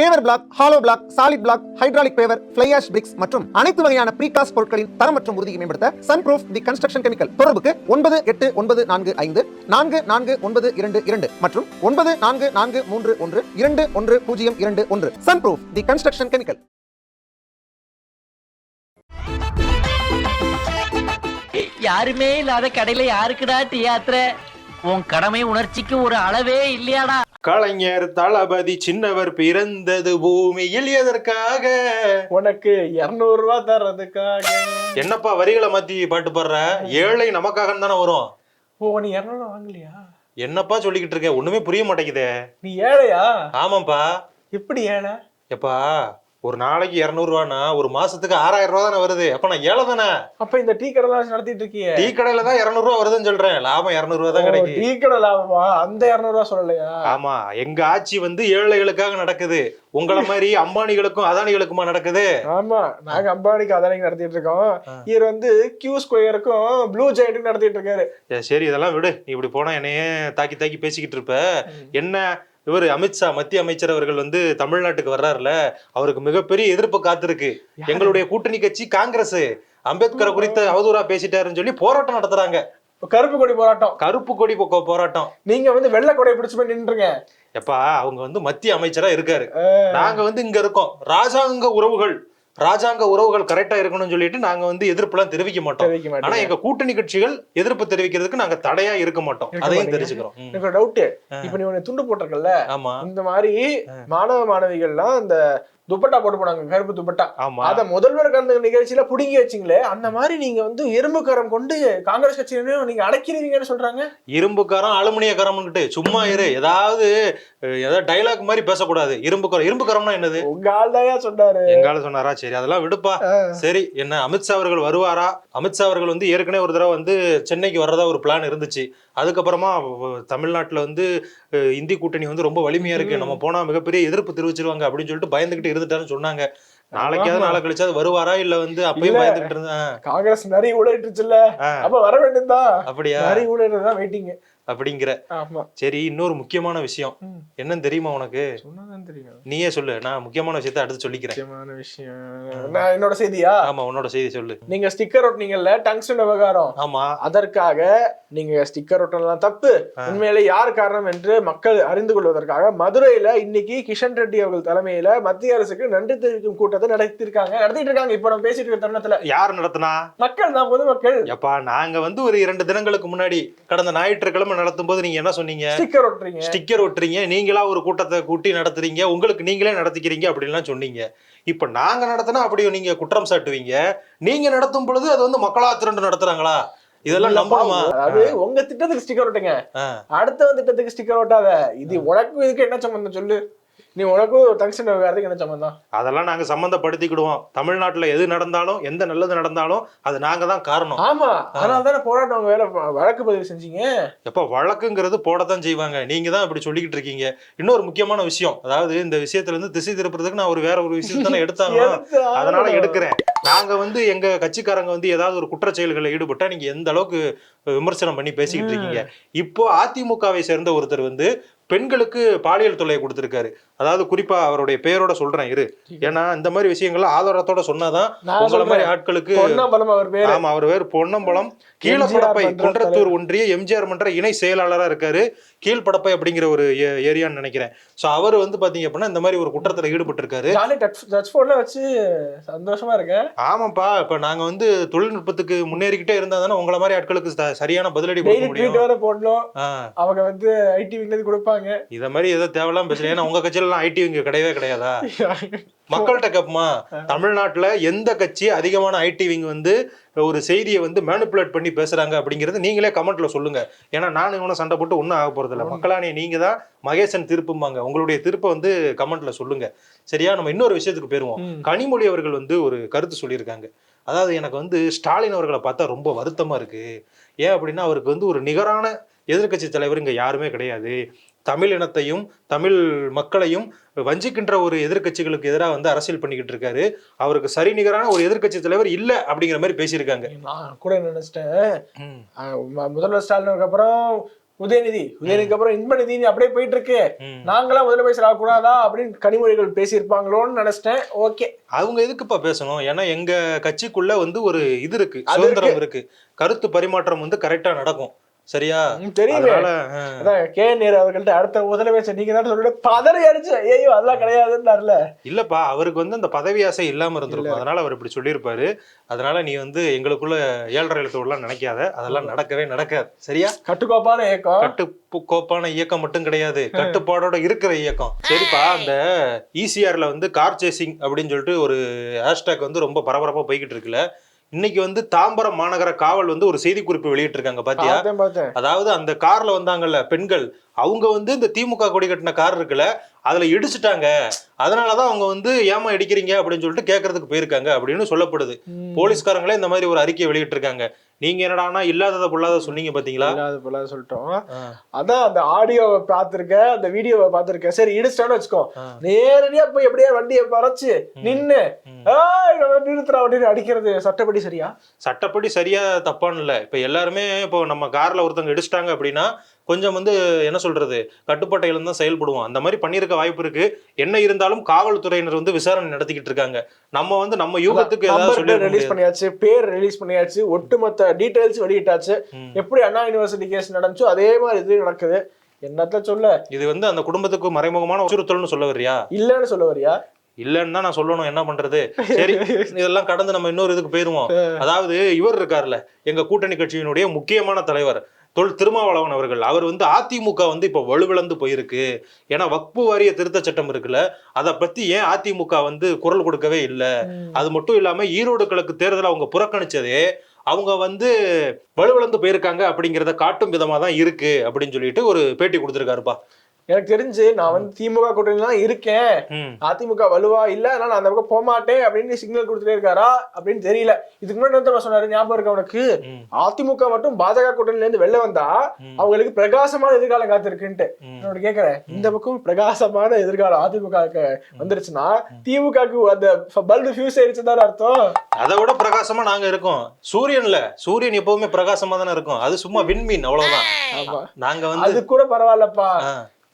Paver block hollow block solid block hydraulic paver fly ash bricks மற்றும் அனைத்து வகையான precast பொருட்களின் தரம் மற்றும் உறுதியை மேம்படுத்த sun proof the construction chemical தொடர்புக்கு ஒன்பது எட்டு ஒன்பது நான்கு ஐந்து நான்கு நான்கு ஒன்பது இரண்டு இரண்டு மற்றும் ஒன்பது நான்கு நான்கு மூன்று ஒன்று இரண்டு ஒன்று பூஜ்ஜியம் இரண்டு ஒன்று. Sun proof the construction chemical யாருமே இல்லாத கடையில யாருக்குடா டீ யாத்திரை உன் கடமை உணர்ச்சிக்கு ஒரு அளவே இல்லையாடா. கலைஞர் தளபதி சின்னவர் பிறந்தது பூமியில் எதற்காக? உனக்கு இருநூறு ரூபா தர்றதுக்காக. என்னப்பா வரிகளை மாத்தி பாட்டு பாடுற? ஏழை நமக்காக தானே வரும். ஓ நீ இருநூறு வாங்கலையா? என்னப்பா சொல்லிக்கிட்டு இருக்க? ஒண்ணுமே புரிய மாட்டேங்குதே. நீ ஏழையா? ஆமாப்பா. எப்படி ஏழை? எப்பா ஒரு நாளைக்கு இரநூறுவானா? ஒரு மாசத்துக்கு ஆறாயிரம் ரூபா தானே வருது? அப்ப நான் ஏழை தானே? அப்ப இந்த டீ கடை நடத்திட்டு இருக்கியே டீ கடையில தான் இரநூறுவா வருதுன்னு சொல்றேன். லாபம் இரநூறுவா தான் கிடைக்கும் டீ கடை லாபமா? அந்த இருநூறு ரூபா சொல்லலையா? ஆமா எங்க ஆட்சி வந்து ஏழைகளுக்காக நடக்குது. உங்களை மாதிரி அம்பானிகளுக்கும் அதானிகளுக்குமா நடக்குது? ஆமா நாங்க அம்பானிக்கு அதானிக்கு நடத்திட்டு இருக்கோம். இவர் வந்து கியூ ஸ்கொயருக்கும் ப்ளூ ஜெயிண்ட்டுக்கு நடத்திட்டு இருக்காரு. சரி இதெல்லாம் விடு. நீ இப்படி போனா என்னையே தாக்கி தாக்கி பேசிக்கிட்டு இருப்ப. என்ன இவர் அமித்ஷா மத்திய அமைச்சர் அவர்கள் வந்து தமிழ்நாட்டுக்கு வர்றாருல அவருக்கு மிகப்பெரிய எதிர்ப்பு காத்திருக்கு. எங்களுடைய கூட்டணி கட்சி காங்கிரஸ். அம்பேத்கரை குறித்து அவதூறா பேசிட்டாருன்னு சொல்லி போராட்டம் நடத்துறாங்க. கருப்பு கொடி போராட்டம். கருப்பு கொடி போராட்டம். நீங்க வந்து வெள்ளை கொடையை பிடிச்சு போய் நின்றுங்க எப்பா அவங்க வந்து மத்திய அமைச்சரா இருக்காரு. நாங்க வந்து இங்க இருக்கோம். ராஜாங்க உறவுகள். ராஜாங்க உறவுகள் கரெக்டா இருக்கணும்னு சொல்லிட்டு நாங்க வந்து எதிர்ப்புலாம் தெரிவிக்க மாட்டோம். தெரிவிக்க ஆனா எங்க கூட்டணி கட்சிகள் எதிர்ப்பு தெரிவிக்கிறதுக்கு நாங்க தடையா இருக்க மாட்டோம். அதையும். தெரிஞ்சுக்கிறோம். எனக்கு டவுட். இப்ப நீ உன்னை துண்டு போட்டிருக்கல ஆமா. இந்த மாதிரி மாணவ மாணவிகள்லாம் இந்த துப்பட்டா போட்டு போனாங்க கருப்பு துப்பட்டா. ஆமா. அத முதல்வர் கலந்த நிகழ்ச்சியில புடுங்கி வச்சிங்களே அந்த மாதிரி நீங்க வந்து எறும்பு கரம் கொண்டு காங்கிரஸ் கட்சியினரையும் நீங்க அடக்கிறீங்கன்னு சொல்றாங்க? இரும்புக்காரம் அலுமினிய கரம்னுட்டு சும்மா இரு. ஏதாவது ஏதாவது டைலாக் மாதிரி பேசக்கூடாது. இரும்புக்காரம் இரும்புக்காரம்னா என்னது? உங்க ஆள் தான் சொன்னாரு. எங்கால சொன்னாரா? சரி அதெல்லாம் விடுப்பா. சரி என்ன அமித்ஷா அவர்கள் வருவாரா? அமித்ஷா அவர்கள் வந்து ஏற்கனவே ஒரு தடவை வந்து சென்னைக்கு வர்றதா ஒரு பிளான் இருந்துச்சு. அதுக்கப்புறமா தமிழ்நாட்டுல வந்து இந்தி கூட்டணி வந்து ரொம்ப வலிமையா இருக்கு. நம்ம போனா மிகப்பெரிய எதிர்ப்பு தெரிவிச்சிருவாங்க அப்படின்னு சொல்லிட்டு பயந்துகிட்டு இருந்துட்டாருன்னு சொன்னாங்க. நாளைக்காவது. நாளை கழிச்சாவது வருவாரா இல்ல வந்து அப்பயும் இல்ல. பயந்துகிட்டு இருந்தேன் காங்கிரஸ் நிறைய ஊழலிட்டுச்சுல்ல அப்ப வர வேண்டியதுதான் அப்படியா? நிறைய ஊழல் தான் வெயிட்டிங் அப்படிங்கிற. ஆமா. சரி இன்னொரு முக்கியமான விஷயம். என்னன்னு தெரியுமா உனக்கு? தெரியும். நீயே சொல்லு. நான் முக்கியமான விஷயத்த அடுத்து சொல்லிக்கிறேன். முக்கியமான விஷயம். நான் என்னோட செய்தியா? ஆமா உன்னோட செய்தி சொல்லு. நீங்க ஸ்டிக்கர் ஒட்டினீங்கல்ல டங்ஸ்டன் விவகாரம். ஆமா. அதற்காக நீங்க ஸ்டிக்கர் ஒட்டலாம் தப்பு. உண்மையிலே யார் காரணம் என்று மக்கள் அறிந்து கொள்வதற்காக மதுரையில இன்னைக்கு கிஷன் ரெட்டி அவர்கள் தலைமையில மத்திய அரசுக்கு நன்றி தெரிவிக்கும் கூட்டத்தை நடத்திருக்காங்க நடத்திட்டு இருக்காங்க இப்ப நம்ம பேசிட்டு இருக்க தருணத்துல. யார் நடத்தினா? மக்கள் தான் பொதுமக்கள். எப்பா நாங்க வந்து ஒரு இரண்டு தினங்களுக்கு முன்னாடி கடந்த ஞாயிற்றுக்கிழமை நடத்தும் போது நீங்க என்ன சொன்னீங்க? ஸ்டிக்கர் ஒட்டுறீங்க. ஸ்டிக்கர் ஒட்டுறீங்க. நீங்களா ஒரு கூட்டத்தை கூட்டி நடத்துறீங்க. உங்களுக்கு நீங்களே நடத்திக்கிறீங்க அப்படின்லாம் சொன்னீங்க. இப்ப நாங்க நடத்தினா அப்படி நீங்க குற்றம் சாட்டுவீங்க. நீங்க நடத்தும் பொழுது அது வந்து மக்களா திரண்டு நடத்துறாங்களா? இதெல்லாம் நம்பணுமா? அதாவது உங்க திட்டத்துக்கு ஸ்டிக்கர் ஒட்டுங்க. ஆ. அடுத்தவன் திட்டத்துக்கு ஸ்டிக்கர் ஒட்டாத. இது உனக்கும் இதுக்கு என்ன சம்பந்தம் சொல்லு? நீ உனக்கும் டங்ஸ்டன் விவகாரத்துக்கு என்ன சம்பந்தம் அதெல்லாம் நாங்க சம்மந்தப்படுத்திக்கிடுவோம். தமிழ்நாட்டுல எது நடந்தாலும் எந்த நல்லது நடந்தாலும் அது நாங்க தான் காரணம். ஆமா. அதனால தானே போராட்டம் வேலை வழக்கு பதிவு செஞ்சீங்க? எப்ப வழக்குங்கிறது போடத்தான் செய்வாங்க. நீங்க தான் இப்படி சொல்லிக்கிட்டு இருக்கீங்க. இன்னொரு முக்கியமான விஷயம். அதாவது இந்த விஷயத்துல இருந்து திசை திருப்புறதுக்கு நான் ஒரு வேற ஒரு விஷயத்தை தானே எடுத்தாங்க எடுத்து அதனால. எடுக்கிறேன். நாங்க வந்து எங்க கட்சிக்காரங்க வந்து ஏதாவது ஒரு குற்றச் செயல்களில் ஈடுபட்டா நீங்க எந்த அளவுக்கு விமர்சனம் பண்ணி பேசிக்கிட்டு இருக்கீங்க? இப்போ அதிமுகவை சேர்ந்த ஒருத்தர் வந்து பெண்களுக்கு பாலியல் தொல்லை கொடுத்திருக்காரு. அதாவது குறிப்பா அவருடைய பெயரோட சொல்றேன் இரு. ஏன்னா இந்த மாதிரி விஷயங்கள்ல ஆதாரத்தோட சொன்னாதான் உங்களை மாதிரி ஆட்களுக்கு பொன்னம்பலம் அவர் ஆமா அவர் பேர் பொன்னம்பலம் கீழப்படப்பை குன்றத்தூர் ஒன்றிய எம்ஜிஆர் மன்ற இணை செயலாளரா இருக்காரு. கீழ்படப்பை அப்படிங்கிற ஒரு ஏரியான்னு நினைக்கிறேன். சோ அவர் வந்து பாத்தீங்க அப்படின்னா இந்த மாதிரி ஒரு குற்றத்துல ஈடுபட்டு இருக்காரு ஜாலி டச் டச் போன்ல வச்சு சந்தோஷமா இருக்கேன் ஆமாப்பா இப்ப நாங்க வந்து தொழில்நுட்பத்துக்கு முன்னேறிக்கிட்டே இருந்தா தானே உங்களை மாதிரி ஆட்களுக்கு சரியான பதிலடி கொடுக்க முடியும். போடணும். அவங்க வந்து ஐடி விங்ல கொடுப்பாங்க. இத மாதிரி ஏதோ தேவையில்லாம பேசல ஏன்னா உங்க கட்சியில எல்லாம் ஐடி இங்க கிடையவே கிடையாதா? மக்கள்கிட்ட கேப்பமா? தமிழ்நாட்டுல எந்த கட்சி அதிகமான ஐடி விங் வந்து ஒரு செய்தியை வந்து மேனிப்புலேட் பண்ணி பேசுறாங்க அப்படிங்கறது நீங்களே கமெண்ட்ல சொல்லுங்க. ஏன்னா நான் இவனை சண்டை போட்டு ஒன்றும் ஆக போறது இல்ல மக்களானே நீங்க தான் மகேசன் திருப்பும்பாங்க. உங்களுடைய திருப்பை வந்து கமெண்ட்ல சொல்லுங்க. சரியா? நம்ம இன்னொரு விஷயத்துக்கு போயிருவோம். கனிமொழி அவர்கள் வந்து ஒரு கருத்து சொல்லியிருக்காங்க. அதாவது எனக்கு வந்து ஸ்டாலின் அவர்களை பார்த்தா ரொம்ப வருத்தமா இருக்கு. ஏன் அப்படின்னா அவருக்கு வந்து ஒரு நிகரான எதிர்க்கட்சி தலைவர் இங்க யாருமே கிடையாது. தமிழ் இனத்தையும் தமிழ் மக்களையும் வஞ்சிக்கின்ற ஒரு எதிர்க்கட்சிகளுக்கு எதிராக வந்து அரசியல் பண்ணிக்கிட்டு இருக்காரு. அவருக்கு சரி நிகரான ஒரு எதிர்க்கட்சி தலைவர் இல்ல அப்படிங்கிற மாதிரி பேசியிருக்காங்க. நான் கூட நினைச்சிட்டேன். முதல்வர் ஸ்டாலினுக்கு அப்புறம் உதயநிதி உதயநிதிக்கு அப்புறம் இன்பநிதி அப்படியே போயிட்டு இருக்கு. நாங்களாம் முதலமைச்சர் ஆகக்கூடாதா அப்படின்னு கனிமொழிகள் பேசியிருப்பாங்களோன்னு நினைச்சிட்டேன். ஓகே. அவங்க எதுக்குப்பா பேசணும்? ஏன்னா எங்க கட்சிக்குள்ள வந்து ஒரு இது இருக்கு சுதந்திரம் இருக்கு. கருத்து பரிமாற்றம் வந்து கரெக்டா நடக்கும். சரியா? ஆ, அதான் கே நேரு அவர்கள்ட்ட அடுத்த முதலமைச்சர் நீங்க தான் சொல்லிட்டு பதறி அடிச்சு ஐயோ அதெல்லாம் கிடையாதுன்னாருல. இல்லப்பா அவருக்கு வந்து அந்த பதவி ஆசை இல்லாம இருந்திருக்கும். அதனால அவர் இப்படி சொல்லியிருப்பாரு. அதனால நீ வந்து எங்களுக்குள்ள ஏழரை எழுத்தோடலாம் நினைக்காத. அதெல்லாம் நடக்கவே நடக்காது. சரியா? கட்டுக்கோப்பான இயக்கம். கட்டுக்கோப்பான இயக்கம் மட்டும் கிடையாது. கட்டுப்பாடோட இருக்கிற இயக்கம். சரிப்பா அந்த ஈசிஆர்ல வந்து கார் சேசிங் அப்படின்னு சொல்லிட்டு ஒரு ஹேஷ்டேக் வந்து ரொம்ப பரபரப்பா போய்கிட்டு இருக்குல்ல. இன்னைக்கு வந்து தாம்பரம் மாநகர காவல் வந்து ஒரு செய்தி குறிப்பு வெளியிட்டிருக்காங்க பாத்தியா? அதாவது அந்த கார்ல வந்தாங்கல்ல பெண்கள் அவங்க வந்து இந்த திமுக கொடி கட்டின கார் இருக்குல்ல அதுல இடிச்சிட்டாங்க. அதனாலதான் அவங்க வந்து ஏமா இடிக்கிறீங்க அப்படின்னு சொல்லிட்டு கேட்கறதுக்கு போயிருக்காங்க அப்படின்னு சொல்லப்படுது. போலீஸ்காரங்களே இந்த மாதிரி ஒரு அறிக்கையை வெளியிட்டிருக்காங்க. நீங்க என்னடானா இல்லாதத பொல்லாத சொன்னீங்க பாத்தீங்களா? இல்லாத போல சொல்லிட்டோம். அதான் அந்த ஆடியோவை பார்த்திருக்கேன் அந்த வீடியோவை பார்த்திருக்கேன். சரி இடிச்சிட்டான்னு வச்சுக்கோ. நேரடியா போய் எப்படியே வண்டியை பறச்சு நின்னு நிறுத்துறா அப்படின்னு அடிக்கிறது சட்டப்படி சரியா? சட்டப்படி சரியா தப்பான்னு இல்ல. இப்ப எல்லாருமே இப்போ நம்ம கார்ல ஒருத்தவங்க இடிச்சிட்டாங்க அப்படின்னா கொஞ்சம் வந்து என்ன சொல்றது கட்டுப்பாட்டையில தான் செயல்படுவோம். அந்த மாதிரி பண்ணியிருக்க வாய்ப்பு இருக்கு. என்ன இருந்தாலும் காவல்துறையினர் வந்து விசாரணை நடத்திக்கிட்டு இருக்காங்க. நம்ம வந்து நம்ம யூகத்துக்கு ஏதாவது சொல்லி ரிலீஸ் பண்ணியாச்சு பேர் ரிலீஸ் பண்ணியாச்சு ஒட்டுமொத்த டீடைல்ஸ் வெளியிட்டாச்சு. எப்படி அண்ணா யூனிவர்சிட்டி கேஸ் நடந்துச்சோ அதே மாதிரி இது நடக்குது. என்னத்த சொல்ல? இது வந்து அந்த குடும்பத்துக்கு மறைமுகமான அச்சுறுத்தல்னு சொல்ல வர்றியா? இல்லன்னு சொல்ல வரியா இல்லன்னு தான் நான் சொல்லணும். என்ன பண்றது? சரி இதெல்லாம் கடந்து நம்ம இன்னொரு இதுக்கு போயிருவோம் அதாவது இவர் இருக்கார்ல எங்க கூட்டணி கட்சியினுடைய முக்கியமான தலைவர். தொல் திருமாவளவன் அவர்கள் அவர் வந்து அதிமுக வந்து இப்ப வலுவிழந்து போயிருக்கு. ஏன்னா வக்பு வாரிய திருத்த சட்டம் இருக்குல்ல அதை பத்தி ஏன் அதிமுக வந்து குரல் கொடுக்கவே இல்லை? அது மட்டும் இல்லாம ஈரோடு கிழக்கு தேர்தல் அவங்க புறக்கணிச்சதே அவங்க வந்து வலுவிழந்து போயிருக்காங்க அப்படிங்கிறத காட்டும் விதமா தான் இருக்கு அப்படின்னு சொல்லிட்டு ஒரு பேட்டி கொடுத்திருக்காருப்பா. எனக்கு தெரிஞ்சு நான் வந்து திமுக கூட்டணியில தான் இருக்கேன். அதிமுக வலுவா இல்ல அதனால நான் அந்த பக்கம் போக மாட்டேன் அப்படின்னு சிக்னல் கொடுத்துட்டே இருக்காரா அப்படின்னு தெரியல. இதுக்கு முன்னாடி சொன்னாரு? ஞாபகம் இருக்கு அவனுக்கு. அதிமுக மட்டும் பாஜக கூட்டணில இருந்து வெளில வந்தா. அவங்களுக்கு பிரகாசமான எதிர்காலம் காத்திருக்குன்ட்டு. நான் கேக்குறேன். இந்த பக்கம் பிரகாசமான எதிர்காலம் அதிமுக வந்துருச்சுன்னா திமுகக்கு அந்த பல்பு ஃபியூஸ் ஆயிடுச்சு தானே அர்த்தம்? அதை விட பிரகாசமா நாங்க இருக்கோம். சூரியன்ல சூரியன் எப்பவுமே பிரகாசமா தானே இருக்கும். அது சும்மா விண்மீன் அவ்வளவுதான். ஆமா. நாங்க வந்து அது கூட பரவாயில்லப்பா.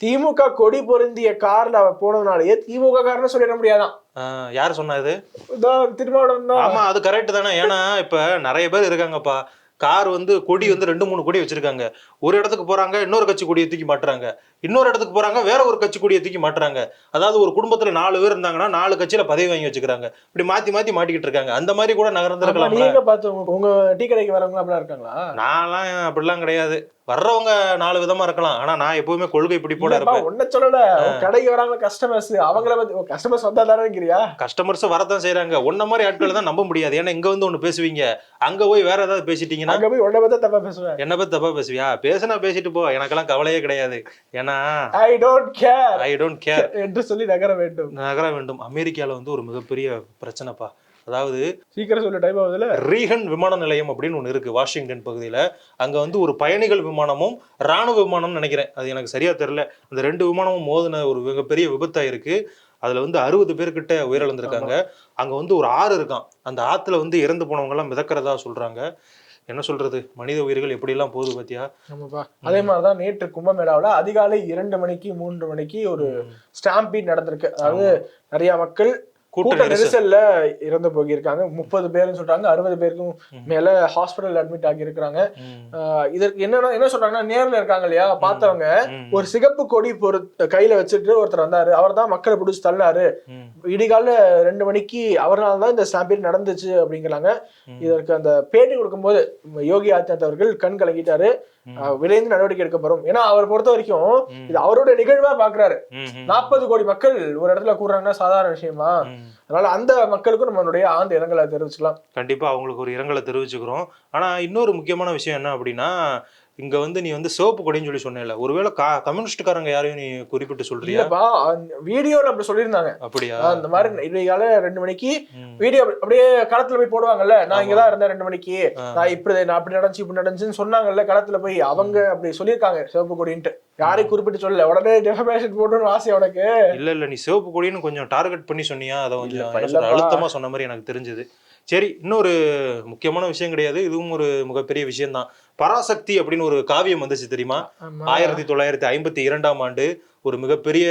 திமுக கொடி பொருந்திய கார்ல அவ போனதுனாலயே திமுக காரன்னு சொல்லிட முடியாதான். யார் சொன்னா இது? இதோ திருமாவளவன் ஆமா அது கரெக்ட் தானே. ஏன்னா இப்ப நிறைய பேர் இருக்காங்கப்பா. கார் வந்து கொடி வந்து ரெண்டு மூணு கொடி வச்சிருக்காங்க. ஒரு இடத்துக்கு போறாங்க இன்னொரு கட்சி கொடியை தூக்கி மாட்டுறாங்க. இன்னொரு இடத்துக்கு போறாங்க வேற ஒரு கட்சி கொடியை தூக்கி மாட்டுறாங்க. அதாவது ஒரு குடும்பத்துல நாலு பேர் இருந்தாங்கன்னா நாலு கட்சியில பதவி வாங்கி வச்சுக்கிறாங்க. இப்படி மாத்தி மாத்தி மாட்டிக்கிட்டு இருக்காங்க. அந்த மாதிரி கூட அப்ப நகர்ந்துருக்கலாம்ல நீங்க பார்த்து உங்க- உங்க டீ கடைக்கு வரவங்க அப்படிலாம் இருக்காங்களா? நான்லாம் அப்படிலாம் கிடையாது. வர்றவங்க நாலு விதமா இருக்கலாம். ஆனா நான் எப்பவுமே கொள்கை பிடிப்போட இருப்பேன். உன்னை சொல்லல. கடைக்கு வராங்க கஸ்டமர்ஸ் அவங்கள பத்தி கஸ்டமர்ஸ் வந்தா தானேங்கிறியா கஸ்டமர்ஸ் வரதான் செய்றாங்க. உன்ன மாதிரி ஆட்களை தான் நம்ப முடியாது. ஏன்னா இங்க வந்து ஒண்ணு பேசுவீங்க. அங்க போய் வேற ஏதாவது பேசிட்டீங்கன்னா அங்க போய் உன்னை பத்தி தப்பா பேசுவேன். என்ன பத்தி தப்பா பேசுவியா? பேசுனா பேசிட்டு போ. எனக்கெல்லாம் கவலையே கிடையாது. ஏன்னா I don't care I don't care என்று சொல்லி நகர வேண்டும். நகர வேண்டும். அமெரிக்கால வந்து ஒரு மிகப்பெரிய பிரச்சனைப்பா. அதாவது சீக்கிரம் சொல்ல டைம் ஆகுதுல? ரீகன் விமான நிலையம் அப்படின்னு ஒன்று இருக்கு வாஷிங்டன் பகுதியில். அங்கே வந்து ஒரு பயணிகள் விமானமும் ராணுவ விமானம்னு நினைக்கிறேன். அது எனக்கு சரியா தெரியல. அந்த ரெண்டு விமானமும் மோதின ஒரு மிகப்பெரிய விபத்தாயிருக்கு. அதுல வந்து அறுபது பேர்கிட்ட உயிரிழந்திருக்காங்க. அங்க வந்து ஒரு ஆறு இருக்கான். அந்த ஆத்துல வந்து இறந்து போனவங்க எல்லாம் மிதக்கிறதா சொல்றாங்க. என்ன சொல்றது? மனித உயிர்கள் எப்படி எல்லாம் போகுது பாத்தியா? ஆமாப்பா. அதே மாதிரிதான் நேற்று கும்பமேளாவுல அதிகாலை இரண்டு மணிக்கு மூன்று மணிக்கு ஒரு ஸ்டாம்பீட் நடந்திருக்கு. அதாவது நிறைய மக்கள் கூட்ட கூட்ட நெரிசல். நெரிசல்ல இறந்து போகியிருக்காங்க முப்பது பேர்னு சொல்றாங்க அறுபது பேருக்கும் மேல ஹாஸ்பிட்டல் அட்மிட் ஆகி இருக்கிறாங்க ம், இதற்கு என்னன்னா என்ன சொல்றாங்கன்னா நேர்ல இருக்காங்க இல்லையா? பார்த்தவங்க ஒரு சிகப்பு கொடி பொறு கையில வச்சுட்டு ஒருத்தர் வந்தாரு. அவர் தான் மக்களை பிடிச்சி தள்ளாரு. இடிகால ரெண்டு மணிக்கு அவரால் தான் இந்த ஸ்டாம்பீட் நடந்துச்சு அப்படிங்கிறாங்க. இதற்கு அந்த பேட்டி கொடுக்கும்போது யோகி ஆதித்யநாத் அவர்கள் கண் கலங்கிட்டாரு. விரைந்து நடவடிக்கை எடுக்கப்படும். ஏன்னா அவர் பொறுத்த வரைக்கும். இது அவரோட நிகழ்வா பாக்குறாரு. நாற்பது கோடி மக்கள் ஒரு இடத்துல கூடுறாங்கன்னா சாதாரண விஷயமா. அதனால அந்த மக்களுக்கும் நம்மளுடைய ஆழ்ந்த இரங்கலை தெரிவிச்சுக்கலாம். கண்டிப்பா அவங்களுக்கு ஒரு இரங்கலை தெரிவிச்சுக்கிறோம். ஆனா இன்னொரு முக்கியமான விஷயம் என்ன அப்படின்னா இங்க வந்து நீ வந்து சிவப்பு கொடின்னு சொல்லி சொன்னேன்ல. ஒருவேளை கா கம்யூனிஸ்ட்காரங்க யாரையும் நீ குறிப்பிட்டு சொல்றியா? வீடியோல அப்படி சொல்லியிருந்தாங்க. அப்படியா? அந்த மாதிரி இடைக்கால ரெண்டு மணிக்கு வீடியோ அப்படியே களத்துல போய் போடுவாங்கல்ல. நான் இங்கதான் இருந்தேன் ரெண்டு மணிக்கு. நான் இப்படி நான் அப்படி நடந்துச்சு இப்படி நடந்துச்சுன்னு சொன்னாங்கல்ல களத்துல போய். அவங்க அப்படி சொல்லியிருக்காங்க சிவப்பு கொடின்ட்டு. யாரையும் குறிப்பிட்டு சொல்லல. உடனே டெஃபமேஷன் போடணும்னு ஆசை உனக்கு. இல்ல இல்ல நீ சிவப்பு கொடின்னு கொஞ்சம் டார்கெட் பண்ணி சொன்னியா? அதை கொஞ்சம். அழுத்தமா சொன்ன மாதிரி எனக்கு தெரிஞ்சது. சரி இன்னொரு முக்கியமான விஷயம் கிடையாது. இதுவும் ஒரு மிகப்பெரிய விஷயம்தான். பராசக்தி அப்படின்னு ஒரு காவியம் வந்துச்சு தெரியுமா. ஆயிரத்தி தொள்ளாயிரத்தி ஐம்பத்தி இரண்டாம் ஆண்டு ஒரு மிகப்பெரிய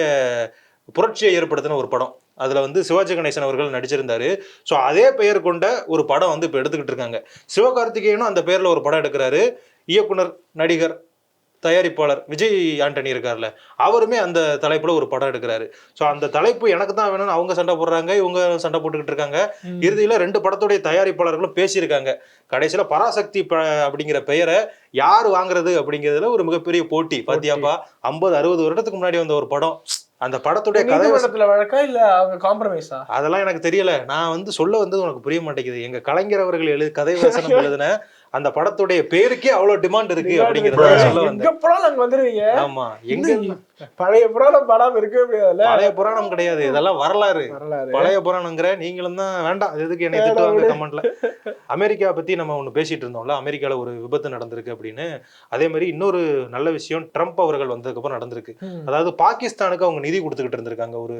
புரட்சியை ஏற்படுத்தின ஒரு படம். அதுல வந்து சிவாஜி கணேசன் அவர்கள் நடிச்சிருந்தாரு. ஸோ அதே பெயர் கொண்ட ஒரு படம் வந்து இப்போ எடுத்துக்கிட்டு இருக்காங்க. சிவகார்த்திகேயனும் அந்த பேர்ல ஒரு படம் எடுக்கிறாரு. இயக்குனர் நடிகர் தயாரிப்பாளர் விஜய் ஆண்டனி இருக்கார்ல அவருமே அந்த தலைப்புல ஒரு படம் எடுக்கிறாரு. ஸோ அந்த தலைப்பு எனக்கு தான் வேணும்னு அவங்க சண்டை போடுறாங்க இவங்க சண்டை போட்டுக்கிட்டு இருக்காங்க. இறுதியில ரெண்டு படத்துடைய தயாரிப்பாளர்களும் பேசியிருக்காங்க. கடைசியில பராசக்தி ப அப்படிங்கிற பெயரை யார் வாங்குறது அப்படிங்கிறதுல ஒரு மிகப்பெரிய போட்டி. பாத்தியாப்பா? ஐம்பது அறுபது வருடத்துக்கு முன்னாடி வந்த ஒரு படம். அந்த படத்துடைய கதை நீதிமன்றத்துல வழக்கா இல்ல அவங்க காம்ப்ரமைஸா அதெல்லாம் எனக்கு தெரியல. நான் வந்து சொல்ல வந்து உனக்கு புரிய மாட்டேங்குது. எங்க கலைஞர் அவர்கள் எழுது கதை வசனம் எழுதின அந்த படத்துடைய பேருக்கே அவ்வளவு டிமாண்ட் இருக்கு அப்படிங்கறத சொல்ல வந்தேன். எங்க போனாலும் அங்க வந்துருவீங்க? ஆமா. எங்க பழைய புராணம் படம் இருக்கவே முடியாதுல்ல? பழைய புராணம் கிடையாது. இதெல்லாம் வரலாறு. பழைய புராணங்கிற நீங்களும் தான் வேண்டாம். எதுக்கு என்னை திட்டுவாங்க கமெண்ட்ல? அமெரிக்கா பத்தி நம்ம ஒண்ணு பேசிட்டு இருந்தோம்ல. அமெரிக்கால ஒரு விபத்து நடந்திருக்கு அப்படின்னு. அதே மாதிரி இன்னொரு நல்ல விஷயம் ட்ரம்ப் அவர்கள் வந்ததுக்கு அப்புறம் நடந்திருக்கு. அதாவது பாகிஸ்தானுக்கு அவங்க நிதி கொடுத்துக்கிட்டு இருந்திருக்காங்க. ஒரு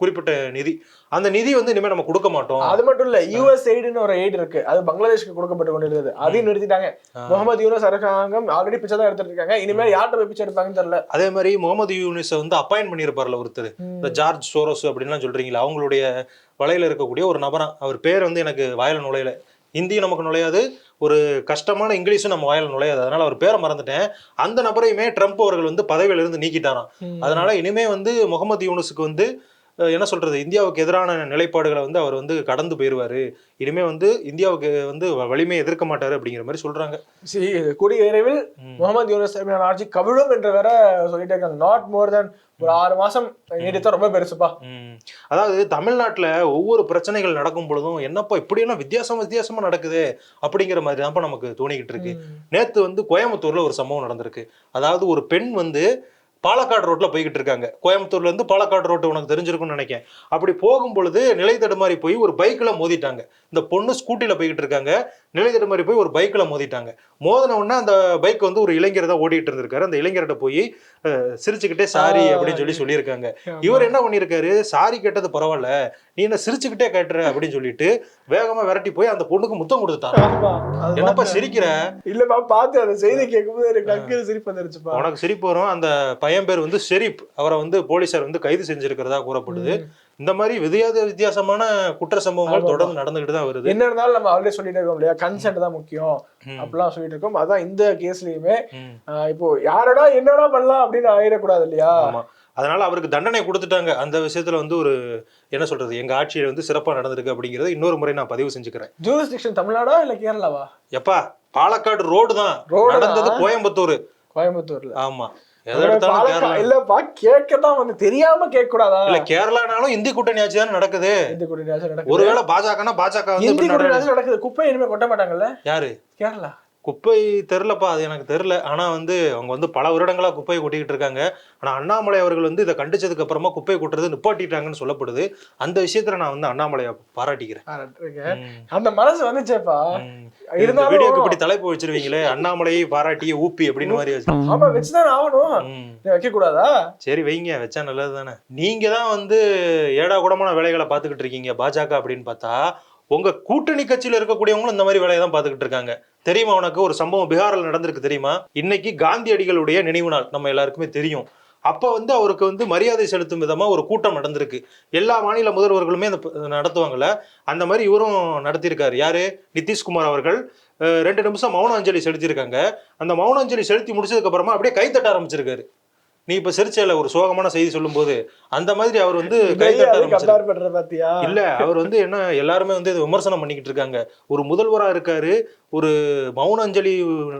குறிப்பிட்ட நிதி. அந்த நிதி வந்து இனிமே நம்ம கொடுக்க மாட்டோம். அது மட்டும் இல்ல யூஎஸ் எய்டுன்னு ஒரு எய்டு இருக்கு. அது பங்களாதேஷ்க்கு கொடுக்கப்பட்டு கொண்டிருந்தது. அதையும் நிறுத்திட்டாங்க. முகமது யூனஸ் அரசாங்கம் ஆல்ரெடி பிச்சை தான் எடுத்துட்டு இருக்காங்க. இனிமேல் யார்கிட்ட போய் பிச்சை எடுப்பாங்கன்னு தெரியல. அதே மாதிரி முகமது யூனிஸை வந்து அப்பாயின்ட் பண்ணியிருப்பார்ல ஒருத்தர். இந்த ஜார்ஜ் சோரோஸ் அப்படின்லாம் சொல்றீங்களா? அவங்களுடைய வலையில இருக்கக்கூடிய ஒரு நபரா அவர் பேர் வந்து எனக்கு வாயில நுழையல. ஹிந்தியும் நமக்கு நுழையாது. ஒரு கஷ்டமான இங்கிலீஷும் நம்ம வாயில நுழையாது. அதனால அவர் பேரை மறந்துட்டேன். அந்த நபரையுமே ட்ரம்ப் அவர்கள் வந்து பதவியில இருந்து நீக்கிட்டாராம். அதனால இனிமே வந்து முகமது யூனுஸுக்கு வந்து என்ன சொல்றது? இந்தியாவுக்கு எதிரான நிலைப்பாடுகளை வந்து அவர் வந்து கடந்து போயிருவாரு. இனிமே வந்து இந்தியாவுக்கு வந்து வலிமையை எதிர்க்க மாட்டாரு அப்படிங்கிற மாதிரி சொல்றாங்க. சரி, கூடிய விரைவில். முகமது யூனஸ் ஆட்சி கவிழும் என்று வேற சொல்லிட்டே இருக்காங்க. நாட் மோர் தென் ஒரு ஆறு மாசம் நீடித்தா ரொம்ப பெருசுப்பா. அதாவது தமிழ்நாட்டுல ஒவ்வொரு பிரச்சனைகள் நடக்கும் பொழுதும் என்னப்பா இப்படியெல்லாம் வித்தியாசம் வித்தியாசமா நடக்குது அப்படிங்கிற மாதிரி தான்ப்பா நமக்கு தோணிக்கிட்டு இருக்கு. நேத்து வந்து கோயம்புத்தூர்ல ஒரு சம்பவம் நடந்திருக்கு. அதாவது ஒரு பெண் வந்து பாலக்காடு ரோட்டில் போய்கிட்டு இருக்காங்க. கோயம்புத்தூர்லேருந்து பாலக்காடு ரோட்டு உனக்கு தெரிஞ்சிருக்கும்னு நினைக்கிறேன். அப்படி போகும் பொழுது நிலை தடுமாறி போய் ஒரு பைக்கில் மோதிட்டாங்க. இந்த பொண்ணு ஸ்கூட்டியில் போய்கிட்டு இருக்காங்க. நிலை தடுமாறி போய் ஒரு பைக்கில் மோதிட்டாங்க. மோதின உடனே அந்த பைக் வந்து ஒரு இளைஞர் தான் ஓடிட்டு இருந்திருக்காரு. அந்த இளைஞர்கிட்ட போய் சிரிச்சுக்கிட்டே சாரி அப்படின்னு சொல்லி சொல்லியிருக்காங்க. இவர் என்ன பண்ணிருக்காரு சாரி கேட்டது பரவாயில்ல. நீ என்ன சிரிச்சுக்கிட்டே கேட்டுற அப்படின்னு சொல்லிட்டு வேகமா விரட்டி போய் அந்த பொண்ணுக்கு முத்தம் கொடுத்துட்டாங்க என்னப்பா. சிரிக்கிற? இல்லப்பா பார்த்து அந்த செய்தி கேட்கும்போது எனக்கு அங்கே சிரிப்பு வந்துருச்சுப்பா. உனக்கு சிரிப்பு வரும். அந்த பையன் பேர் வந்து ஷெரீப். அவரை வந்து போலீசார் வந்து கைது செஞ்சிருக்கிறதா கூறப்படுது. இந்த மாதிரி வித்தியாத வித்தியாசமான குற்ற சம்பவங்கள். தொடர்ந்து நடந்துகிட்டு தான் வருது. என்ன இருந்தாலும் நம்ம ஆல்ரெடி சொல்லிட்டு இருக்கோம் இல்லையா? கன்சென்ட் தான் முக்கியம். அப்படிலாம் சொல்லிட்டு இருக்கோம். அதான் இந்த கேஸ்லயுமே இப்போ யாரடா என்னடா பண்ணலாம் அப்படின்னு ஆயிடக்கூடாது இல்லையா? அதனால அவருக்கு தண்டனை கொடுத்துட்டாங்க. அந்த விஷயத்துல வந்து ஒரு என்ன சொல்றது எங்க ஆட்சியில் வந்து சிறப்பா நடந்திருக்கு அப்படிங்கறத இன்னொரு முறை நான் பதிவு செஞ்சுக்கிறேன். ஜூரிஸ்டிக்ஷன் தமிழ்நாடா இல்ல கேரளாவா? எப்பா பாலக்காடு ரோடு தான். நடந்தது கோயம்புத்தூர். கோயம்புத்தூர்ல. ஆமா. இல்லப்பா கேட்கதான் வந்து தெரியாம கேட்க கூடாதா இல்ல கேரளானாலும் இந்தி கூட்டணி ஆட்சி தானே நடக்குது? இந்தி நடக்குது. ஒருவேளை பாஜகனா பாஜக வந்து இந்தி குடிநாசம் நடக்குது? குப்பை இனிமே கொட்ட மாட்டாங்கல்ல? யாரு? கேரளா. குப்பை தெரிலப்பா அது எனக்கு தெரில ஆனா வந்து அவங்க வந்து பல வருடங்களா குப்பையை கொட்டிக்கிட்டு இருக்காங்க. ஆனா அண்ணாமலை அவர்கள் வந்து இதை கண்டிச்சதுக்கு அப்புறமா குப்பையை கொட்டுறது நிப்பாட்டிட்டாங்கன்னு சொல்லப்படுது. அந்த விஷயத்துல நான் வந்து அண்ணாமலையை பாராட்டிக்கிறேன். அந்த மனசு வந்துச்சேப்பா. இந்த வீடியோக்கு இப்படி தலைப்பு வச்சிருவீங்களே அண்ணாமலையை பாராட்டிய ஊப்பி அப்படின்னு மாதிரி வச்சு. ஆமா வச்சுதான் ஆகணும். வைக்க கூடாதா சரி வைங்க. வச்சா நல்லது தானே நீங்க தான் வந்து ஏடா கூடமான வேலைகளை பார்த்துக்கிட்டு இருக்கீங்க பாஜக அப்படின்னு பார்த்தா உங்க கூட்டணி கட்சியில இருக்கக்கூடியவங்களும் இந்த மாதிரி வேலையை தான் பார்த்துக்கிட்டு இருக்காங்க. தெரியுமா உனக்கு? ஒரு சம்பவம் பீகாரில் நடந்திருக்கு தெரியுமா? இன்னைக்கு காந்தியடிகளுடைய நினைவு நாள். நம்ம எல்லாருக்குமே தெரியும். அப்ப வந்து அவருக்கு வந்து மரியாதை செலுத்தும் விதமா ஒரு கூட்டம் நடந்திருக்கு. எல்லா மாநில முதல்வர்களுமே அந்த நடத்துவாங்கல்ல? அந்த மாதிரி இவரும் நடத்தியிருக்காரு. யாரு? நிதிஷ்குமார் அவர்கள். ரெண்டு நிமிஷம் மௌன அஞ்சலி செலுத்தியிருக்காங்க. அந்த மௌன அஞ்சலி செலுத்தி முடிச்சதுக்கு அப்புறமா அப்படியே கைத்தட்ட ஆரம்பிச்சிருக்காரு. நீ இப்ப சிரிச்சல ஒரு சோகமான செய்தி சொல்லும்போது. அந்த மாதிரி அவர் வந்து பாத்தியா? இல்ல அவர் வந்து என்ன எல்லாருமே வந்து இதை விமர்சனம் பண்ணிக்கிட்டு இருக்காங்க. ஒரு முதல்வரா இருக்காரு. ஒரு மௌன அஞ்சலி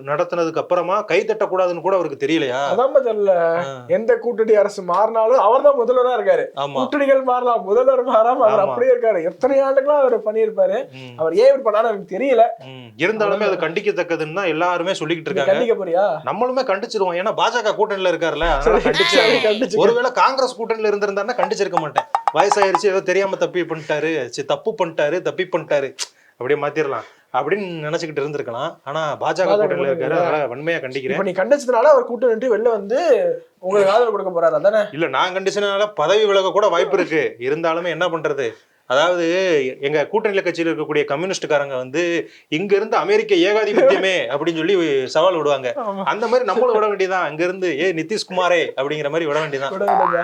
நடத்தினதுக்கு அப்புறமா கை தட்டக்கூடாதுன்னு கூட அவருக்கு தெரியலையா? அதான் தெரியல எந்த கூட்டணி அரசு மாறினாலும் அவர் தான் முதல்வரா இருக்காரு. கூட்டணிகள் மாறலாம் முதல்வர் மாறாம அவர். அப்படியே இருக்காரு. எத்தனை ஆண்டுகளா அவர் பண்ணியிருப்பாரு? அவர் ஏன் இப்படி பண்ணாரு எனக்கு தெரியல. இருந்தாலுமே அது கண்டிக்கத்தக்கதுன்னு தான் எல்லாருமே சொல்லிக்கிட்டு இருக்காங்க. கண்டிக்க போறியா? நம்மளுமே கண்டிச்சிருவோம். ஏன்னா பாஜக கூட்டணியில இருக்காருல்ல சரி, கண்டிச்சு சரி. ஒருவேளை காங்கிரஸ் கூட்டணியில இருந்திருந்தாருன்னா கண்டிச்சிருக்க மாட்டேன். வயசாயிருச்சு ஏதோ தெரியாம தப்பி பண்ணிட்டாரு சி, தப்பு பண்ணிட்டாரு தப்பி பண்ணிட்டாரு. அப்படியே மாத்திரலாம். அப்படின்னு நினைச்சுக்கிட்டு இருந்திருக்கலாம். ஆனா பாஜக கூட்டணியில இருக்காரு. அதனால வன்மையா கண்டிக்கிறேன். நீ கண்டிச்சதுனால அவர் கூட்டம் நின்று வெளில வந்து உங்களுக்கு ஆதரவு கொடுக்க போறாரு அதானே? இல்ல நான் கண்டிஷனால பதவி விலக கூட வாய்ப்பு இருக்கு. இருந்தாலுமே என்ன பண்றது? அதாவது எங்க கூட்டணியில கட்சியில் இருக்கக்கூடிய கம்யூனிஸ்ட்காரங்க வந்து இங்க இருந்து அமெரிக்க ஏகாதிபத்தியமே அப்படின்னு சொல்லி சவால் விடுவாங்க. அந்த மாதிரி நம்மளும் விட வேண்டியதான் அங்க இருந்து ஏ நிதிஷ்குமாரே அப்படிங்கிற மாதிரி விட வேண்டியதான்.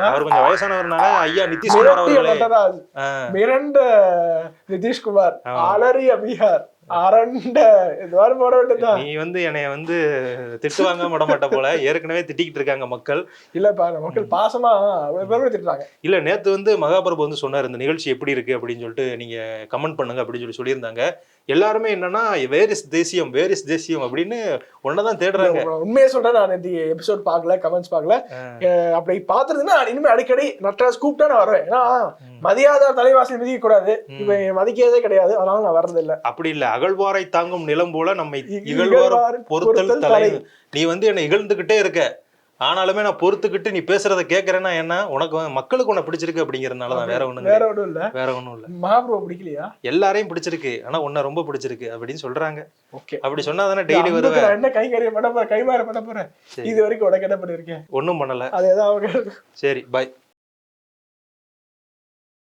அவர் கொஞ்சம் வயசானவர்னால ஐயா நிதிஷ்குமார் அவர்களே மிரண்ட நிதிஷ்குமார். அலறிய பீகார். அரண்ட இது போட நீ வந்து என்னைய வந்து திட்டுவாங்க விட மாட்ட போல. ஏற்கனவே திட்டிக்கிட்டு இருக்காங்க மக்கள். இல்லப்பா நம்ம மக்கள் பாசமா அவ்வளவு பேர் திட்டுறாங்க. இல்ல நேத்து வந்து மகாபிரபு வந்து சொன்னார் இந்த நிகழ்ச்சி எப்படி இருக்கு அப்படின்னு சொல்லிட்டு நீங்க கமெண்ட் பண்ணுங்க அப்படின்னு சொல்லி சொல்லியிருந்தாங்க. எல்லாருமே என்னன்னா வேர் இஸ் தேசியம்? வேர் இஸ் தேசியம்? அப்படின்னு ஒன்னதான் தேடுறாங்க. உண்மையை சொல்றேன் நான் இந்த எபிசோட் பார்க்கல கமெண்ட்ஸ் பார்க்கல. அப்படி பாத்துருந்தா இனிமே அடிக்கடி நட்ராஜ் கூப்பிட்டா நான் வருவேன். ஏன்னா மதியாத தலைவாசல் மிதிக்க கூடாது. இப்ப மதிக்கிறதே கிடையாது. அதனால நான் வர்றது இல்ல அப்படி இல்ல. அகழ்வாரை தாங்கும் நிலம் போல நம்மை இகழ்வார இகழ்வார் பொறுத்தல் பொறுத்தல் தலை தலை. நீ வந்து என்னை இகழ்ந்துகிட்டே இருக்க. ஆனாலுமே நான் பொறுத்துக்கிட்டு நீ பேசுறத கேக்குறேன்னா என்ன? உனக்கு மக்களுக்கு உன்னை பிடிச்சிருக்கு அப்படிங்கறதுனாலதான் வேற ஒண்ணும் வேற. ஒன்றும் இல்ல. வேற ஒண்ணும் இல்ல. மகாபிரபு பிடிக்கலையா? எல்லாரையும் பிடிச்சிருக்கு. ஆனா உன்னை ரொம்ப பிடிச்சிருக்கு அப்படின்னு சொல்றாங்க. ஓகே. அப்படி சொன்னா தானே டெய்லி வருவேன். என்ன கைங்கரிய பண்ண போறேன் கைமாற பண்ண போறேன். இது வரைக்கும் உனக்கு என்ன பண்ணிருக்கேன்? ஒண்ணும் பண்ணல. அதேதான் அவங்க சரி பாய்